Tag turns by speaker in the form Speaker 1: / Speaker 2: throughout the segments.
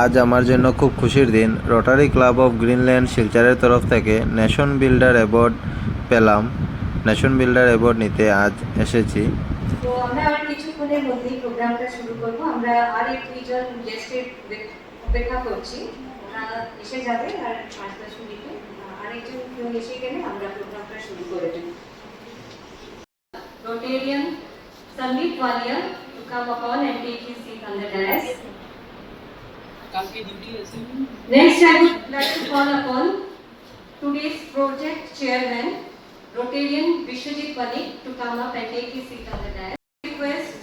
Speaker 1: আজ আমার জন্য খুব খুশির দিন। রোটারি ক্লাব অফ গ্রিনল্যান্ড শিলচরের তরফ থেকে নেশন বিল্ডার অ্যাওয়ার্ড পেলাম। নেশন বিল্ডার অ্যাওয়ার্ড নিতে আজ এসেছি।
Speaker 2: তো আমরা আর কিছুক্ষণের মধ্যেই প্রোগ্রামটা শুরু করব। আমরা আর দুইজন গেস্টের অপেক্ষা করছি। ওরা এসে যাবে আর পাঁচ দশ মিনিটে কেউ এসে গেলে আমরা প্রোগ্রামটা শুরু করে দেব। Rotarian, Sandeep Walia, to come upon and take his seat on the dais.
Speaker 3: কালকে ডিউটি আছে
Speaker 2: Next, I would like to call upon today's project chairman, Rotarian Vishwajit Panik, to come up and take his seat on the dais. Request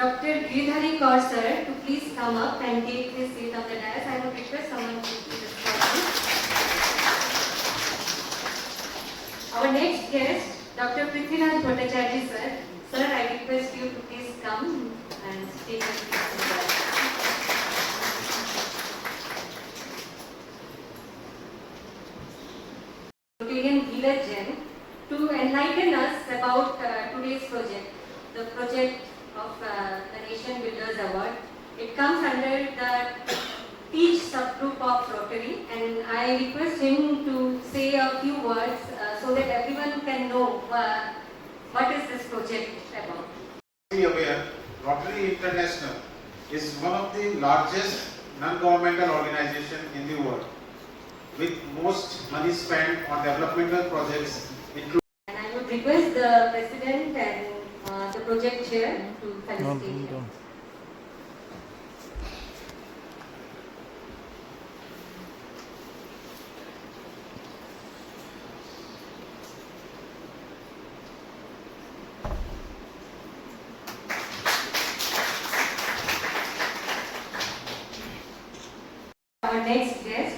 Speaker 2: Dr. Giridhari Kaur sir to please come up and take his seat on the dais. I would request someone to please escort him. Our next guest, Dr. Prithviraj Bhattacharya sir. Sir, I request you to please come and take your seat on the dais. Enlighten us about uh, today's project, the project of uh, the Nation Builders Award. It comes under the Teach subgroup of Rotary and I request him to say a few words uh, so that everyone can know what is this project about.
Speaker 4: be aware, Rotary International is one of the largest non-governmental organization in the world, with most money spent on developmental projects, including
Speaker 2: And I would request the president and uh, the project chair to felicitate. Our next guest,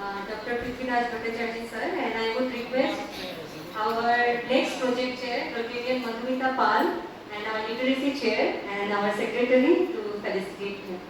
Speaker 2: uh, Dr. Prithviraj Bhattacharya sir, and I would request our next project chair, Rotarian Madhumita Pal, and our literacy chair, and our secretary to felicitate him.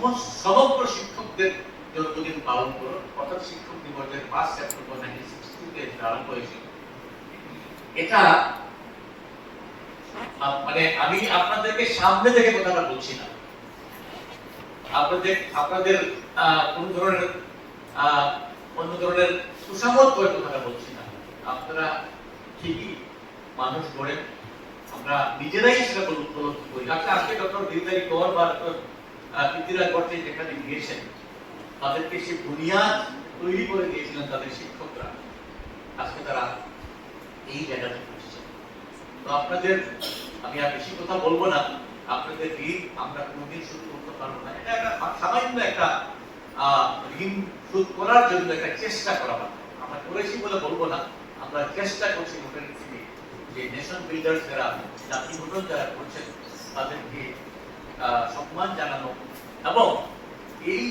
Speaker 5: সমস্ত সমগ্র শিক্ষকদের জন্মদিন পালন করো, অর্থাৎ শিক্ষক দিবসের পাঁচ সেপ্টেম্বর নাইনটিন আরম্ভ হয়েছিল এটা মানে আমি আপনাদেরকে সামনে থেকে কথাটা বলছি না। আপনাদের আপনাদের কোন ধরনের অন্য ধরনের সুসামত করে কথাটা বলছি না। আপনারা ঠিকই মানুষ গড়েন আমরা নিজেরাই সেটা উপলব্ধি করি আজকে ডক্টর গিরিধারী কর বা ডক্টর পৃথ্বীরাজ যেখানে গিয়েছেন, তাদেরকে সে বুনিয়াদ তৈরি করে দিয়েছিলেন তাদের শিক্ষকরা। আজকে তারা এই জায়গাতে পৌঁছেছেন। তো আপনাদের, আমি আর বেশি কথা বলব না, আপনাদের ঋণ আমরা কোনোদিন শোধ করতে পারব না। এটা একটা সামান্য একটা ঋণ শোধ করার জন্য একটা চেষ্টা করা হয়। আমরা করেছি বলে বলব না, আমরা চেষ্টা করছি থেকে যে নেশন বিল্ডার্স যারা, জাতি গঠন যারা করছেন, তাদেরকে সম্মান জানানো। এবং এই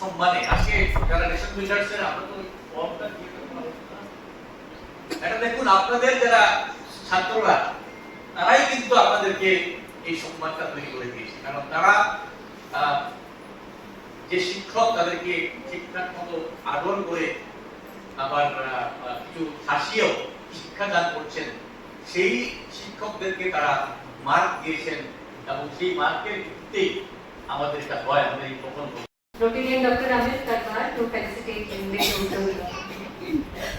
Speaker 5: সম্মানে, আজকে যারা নেশন বিল্ডার্স এর আমরা তো এটা দেখুন, আপনাদের যারা ছাত্ররা, তারাই কিন্তু আপনাদেরকে এই সম্মানটা তৈরি করে দিয়েছে। কারণ তারা যে শিক্ষক তাদেরকে ঠিকঠাক মতো আদর করে আবার কিছু হাসিয়েও শিক্ষাদান করছেন, সেই শিক্ষকদেরকে তারা মার্ক দিয়েছেন। এবং সেই মার্কের ভিত্তিতেই আমাদের এটা হয় আমাদের এই প্রকল্প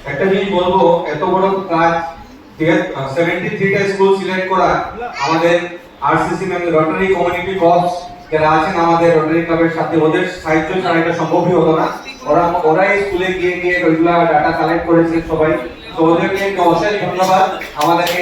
Speaker 6: একটা জিনিস বলব এত বড় কাজ সেভেন্টি থ্রিটা স্কুল সিলেক্ট করা আমাদের আরসিসি মানে রটারি কমিউনিটি কপস যারা আছেন আমাদের রটারি ক্লাবের সাথে ওদের সাহায্য ছাড়া এটা সম্ভবই হতো না। ওরা ওরাই স্কুলে গিয়ে গিয়ে ওইগুলা ডাটা কালেক্ট করেছে সবাই। তো ওদেরকে অশেষ ধন্যবাদ। আমাদেরকে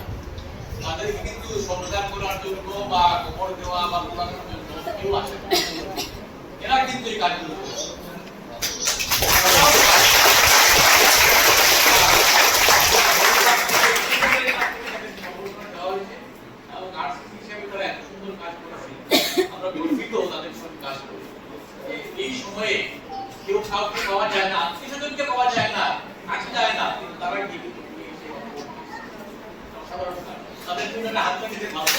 Speaker 6: জন্য
Speaker 5: বা খবর দেওয়া বা পোড়ানোর জন্য কেউ আসে এরা কিন্তু এই কাজগুলো সময়ে কেউ পাওয়া যায় না আত্মীয় পাওয়া যায় না কাছে যায় না কিন্তু তারা জীবিত ফিরে এসে অসাধারণ কাজ। তাদের জন্য একটা হাত দিতে ভালো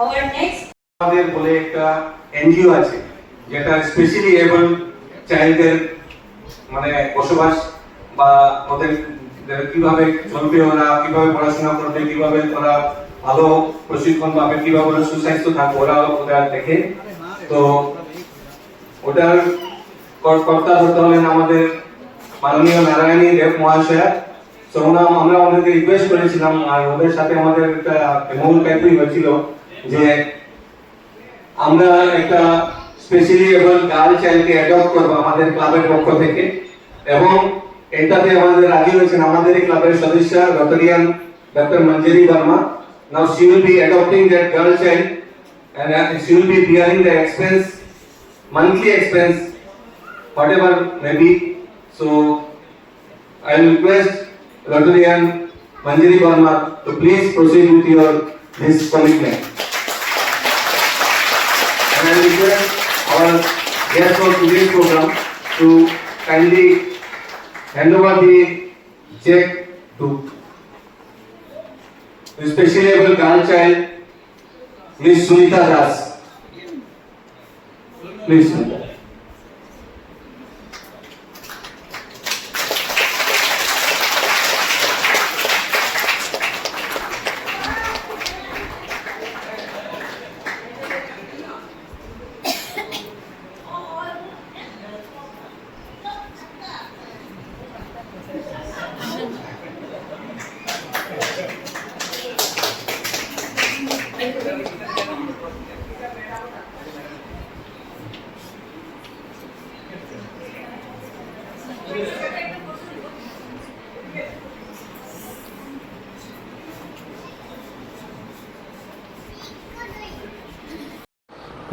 Speaker 2: Our next
Speaker 6: আমাদের বলে একটা এনজিও আছে, যেটা স্পেশালি এবল চাইল্ডদের মানে বসবাস বা ওদের কীভাবে চলবে ওরা, কীভাবে পড়াশোনা করবে, কীভাবে ওরা ভালো প্রশিক্ষণ পাবে, কীভাবে ওরা সুস্বাস্থ্য থাকবে, ওরা ওরা দেখে। তো ওটার কর্তা ধরতে হলেন আমাদের মাননীয় নারায়ণী দেব মহাশয়া। তো ওনা- আমরা ওনাদেরকে রিকোয়েস্ট করেছিলাম, আর ওদের সাথে আমাদের একটা মূল টাইপই হয়েছিল যে আমরা একটা স্পেশালি এবং গার্ল চাইল্ডকে অ্যাডপ্ট করবো আমাদের ক্লাবের পক্ষ থেকে এবং এটাতে আমাদের রাজি হয়েছেন আমাদের এই ক্লাবের সদস্য Rotarian doctor Manjari Verma now she will be adopting that girl child and uh, she will be bearing the expense monthly expense whatever may be so I will request Rotarian Manjari Verma to please proceed with your this commitment. And I request our guest for today's program to kindly hand over the check to the specially able grandchild, Miss Sunita Das. Please.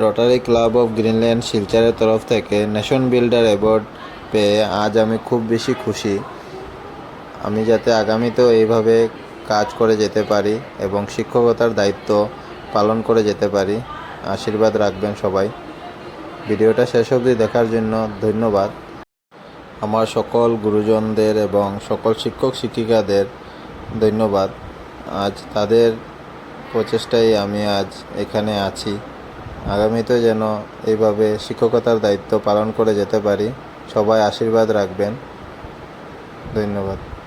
Speaker 1: Rotary club of Greenland শিলচরের তরফ থেকে nation builder award পেয়ে আজ আমি খুব বেশি খুশি। আমি যাতে আগামীতেও এইভাবে কাজ করে যেতে পারি এবং শিক্ষকতার দায়িত্ব পালন করে যেতে পারি, আশীর্বাদ রাখবেন সবাই। ভিডিওটা শেষ অবধি দেখার জন্য ধন্যবাদ। আমার সকল গুরুজনদের এবং সকল শিক্ষক শিক্ষিকাদের ধন্যবাদ। আজ তাদের প্রচেষ্টায় আমি আজ এখানে আছি। আগামীতে যেন এইভাবে শিক্ষকতার দায়িত্ব পালন করে যেতে পারি সবাই আশীর্বাদ রাখবেন। ধন্যবাদ।